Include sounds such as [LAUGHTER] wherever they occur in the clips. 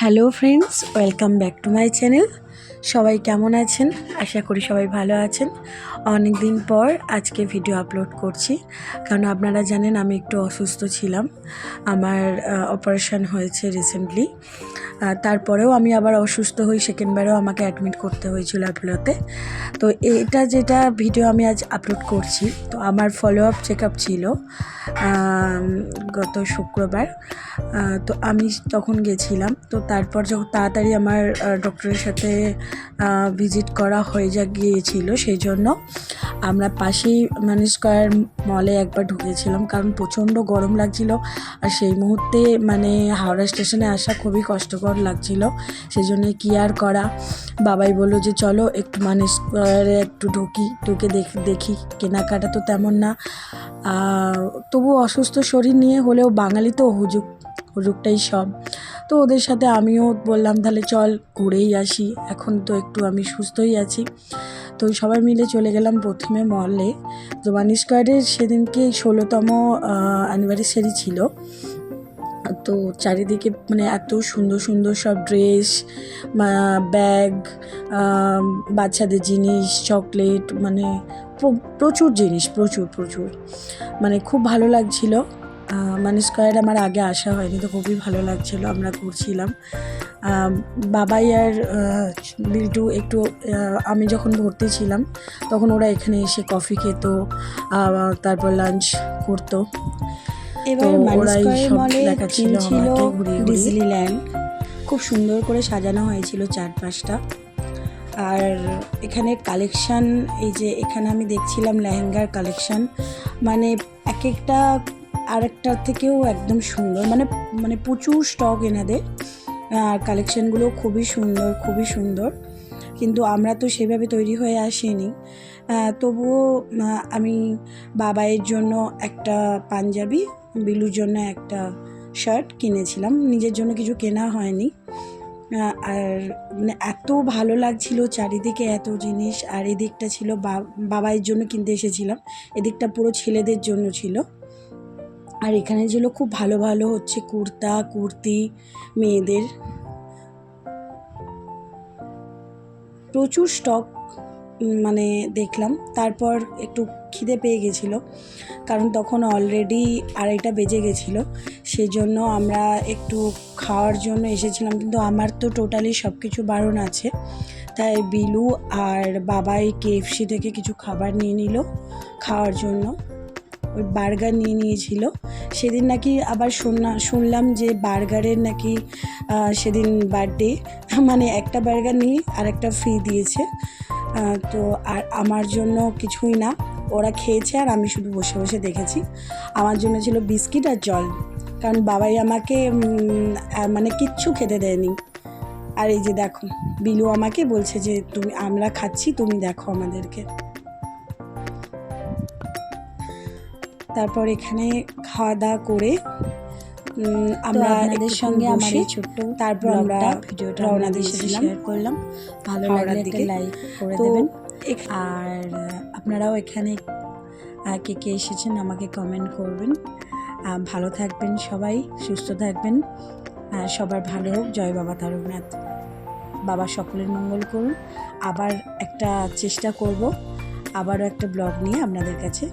Hello friends, welcome back to my channel. সবাই কেমন আছেন? আশা করি সবাই ভালো আছেন। অনেক দিন পর আজকে ভিডিও আপলোড করছি। কারণ আপনারা জানেন আমি একটু অসুস্থ ছিলাম। আমার অপারেশন হয়েছে রিসেন্টলি তারপরেও আমি আবার অসুস্থ হই সেকেন্ডবারেও আমাকে অ্যাডমিট করতে হয়েছিল অ্যাপোলোতে তো এটা যেটা ভিডিও আমি আজ আপলোড করছি, তো আমার ফলো আপ চেক আপ ছিল গত শুক্রবার। তো আমি তখন গেছিলাম, তো তারপর যখন তাড়াতাড়ি আমার ডক্টরের সাথে ভিজিট করা হয়ে যা, গিয়েছিল, সেই জন্য আমরা পাশেই মানে স্কোয়ার মলে একবার ঢুকেছিলাম, কারণ প্রচণ্ড গরম লাগছিল আর সেই মুহূর্তে মানে হাওড়া স্টেশনে আসা খুবই কষ্টকর লাগছিল। সেই জন্য কি আর করা? বাবাই বলল যে, চলো একটু মানে স্কোয়ারে একটু ঢুকি ঢুকে দেখি দেখি। কেনাকাটা তো তেমন না। তবু অসুস্থ শরীর নিয়ে হলেও বাঙালি তো হুজুক হুজুকটাই সব। তো ওদের সাথে আমিও বললাম, তাহলে চল ঘুরেই আসি। এখন তো একটু আমি সুস্থই আছি। তো সবাই মিলে চলে গেলাম প্রথমে মলে তো মানি স্কোয়ারের সেদিনকে ষোলোতম অ্যানিভার্সারি ছিল। তো চারিদিকে মানে এত সুন্দর সুন্দর সব ড্রেস ব্যাগ বাচ্চাদের জিনিস চকলেট মানে প্রচুর জিনিস, প্রচুর প্রচুর। মানে খুব ভালো লাগছিল। মানে স্কোয়ার আমার আগে আসা হয়নি তো খুবই ভালো লাগছিল আমরা ঘুরছিলাম। বাবাই আর বিল্টু একটু আমি যখন ভর্তি ছিলাম তখন ওরা এখানে এসে কফি খেত তারপর লাঞ্চ করতো। এবার ওরাই সব দেখাচ্ছিল আমাকে ঘুরিয়ে ঘুরিয়ে। ডিজনিল্যান্ড। খুব সুন্দর করে সাজানো হয়েছিল চারপাশটা। আর এখানে কালেকশান এই যে এখানে আমি দেখছিলাম লেহেঙ্গার কালেকশন মানে এক একটা আরেকটার থেকেও একদম সুন্দর মানে মানে প্রচুর স্টক এনাদের, আর কালেকশনগুলো খুবই সুন্দর খুবই সুন্দর। কিন্তু আমরা তো সেভাবে তৈরি হয়ে আসিনি। তবুও আমি বাবাইয়ের জন্য একটা পাঞ্জাবি, বিলুর জন্য একটা শার্ট কিনেছিলাম। নিজের জন্য কিছু কেনা হয়নি। আর মানে এত ভালো লাগছিল চারিদিকে এত জিনিস, আর এদিকটা ছিল বাবাইয়ের জন্য কিনতে এসেছিলাম। এদিকটা পুরো ছেলেদের জন্য ছিল। আর এখানে ছিল খুব ভালো ভালো হচ্ছে কুর্তা, কুর্তি, মেয়েদের। প্রচুর স্টক মানে দেখলাম। তারপর একটু খিদে পেয়ে গেছিল, কারণ তখন অলরেডি আড়াইটা বেজে গেছিল। সেজন্য আমরা একটু খাওয়ার জন্য এসেছিলাম, কিন্তু আমার তো টোটালি সব কিছু বারণ আছে। তাই বিলু আর বাবাই কেএফসি থেকে কিছু খাবার নিয়ে নিল খাওয়ার জন্য। ওই বার্গার নিয়ে নিয়েছিল। সেদিন নাকি আবার শুননা, শুনলাম যে বার্গারের নাকি সেদিন বার্থডে [LAUGHS] মানে একটা বার্গার নিয়ে আর একটা ফ্রি দিয়েছে। তো আর আমার জন্য কিছুই না। ওরা খেয়েছে আর আমি শুধু বসে বসে দেখেছি। আমার জন্য ছিল বিস্কিট আর জল। কারণ বাবাই আমাকে মানে কিচ্ছু খেতে দেয়নি। আর এই যে দেখো, বিলু আমাকে বলছে যে, তুমি, আমরা খাচ্ছি, তুমি দেখো আমাদেরকে। তারপর এখানে খাওয়া দাওয়া করে আমরা আপনাদের সঙ্গে আমার এই ছোট্ট তারপর আমরা ভিডিওটা আপনাদের সাথে শেয়ার করলাম। ভালো লাগলে একটা। লাইক করে দেবেন। আর আপনারাও এখানে কে কে এসেছেন আমাকে কমেন্ট করবেন। ভালো থাকবেন সবাই সুস্থ থাকবেন। সবার ভালো হোক। জয় বাবা তারকনাথ। বাবা সকলের মঙ্গল করুন। আবার একটা চেষ্টা করব। আবারও একটা ব্লগ নিয়ে আপনাদের কাছে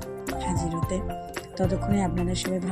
হাজির হতে ততক্ষণে আপনাদের সবাই ভালো